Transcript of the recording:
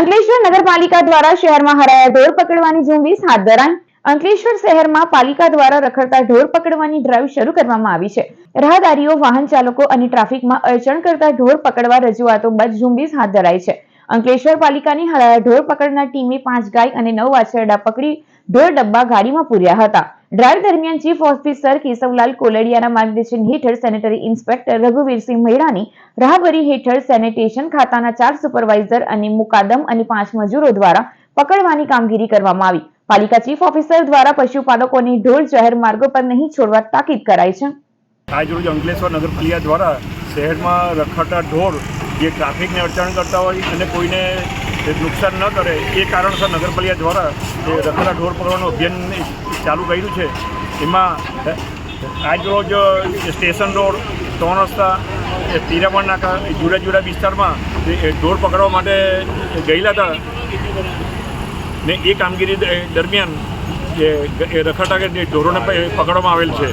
અંકલેશ્વર નગરપાલિકા દ્વારા શહેરમાં હરાયા ઢોર પકડવાની ઝુંબેશ હાથ ધરાઈ. અંકલેશ્વર શહેરમાં પાલિકા દ્વારા રખડતા ઢોર પકડવાની ડ્રાઈવ શરૂ કરવામાં આવી છે. રાહદારીઓ વાહન ચાલકો અને ટ્રાફિકમાં અડચણ કરતા ઢોર પકડવા રજૂઆતો બાદ ઝુંબેશ હાથ ધરાઈ છે. અંકલેશ્વર પાલિકાની હરાયા ઢોર પકડનાર ટીમે પાંચ ગાય અને નવ વાછરડા પકડી ઢોર ડબ્બા ગાડીમાં પૂર્યા હતા. ડ્રાઈવ દરમિયાન ચીફ ઓફિસર કેશવલાલ કોલડિયાના માર્ગદર્શન હેઠળ સેનેટરી ઇન્સ્પેક્ટર રઘુવીરસિંહ મહેરાની રાહબરી હેઠળ સેનિટેશન ખાતાના ચાર સુપરવાઇઝર અને મુકાદમ અને પાંચ મજૂરો દ્વારા પકડવાની કામગીરી કરવામાં આવી. પાલિકા ચીફ ઓફિસર દ્વારા પશુપાલકોને ઢોર જાહેર માર્ગો પર નહીં છોડવા તાકીદ કરાઈ છે. આજરોજ અંકલેશ્વર નગરપાલિકા દ્વારા શહેરમાં રખાતા ઢોર જે ટ્રાફિકને અડચણ કરતા હોય અને કોઈને નુકસાન ન કરે, એ કારણસર નગરપાલિકા દ્વારા જે રખડા ઢોર પકડવાનું અભિયાન ચાલુ કર્યું છે, એમાં આજરોજ સ્ટેશન રોડ, ત્રણ રસ્તા પિરામણ નાકા જુદા જુદા વિસ્તારમાં ઢોર પકડવા માટે ગયેલા હતા. ને એ કામગીરી દરમિયાન રખડતા ઢોરોને પકડવામાં આવેલ છે.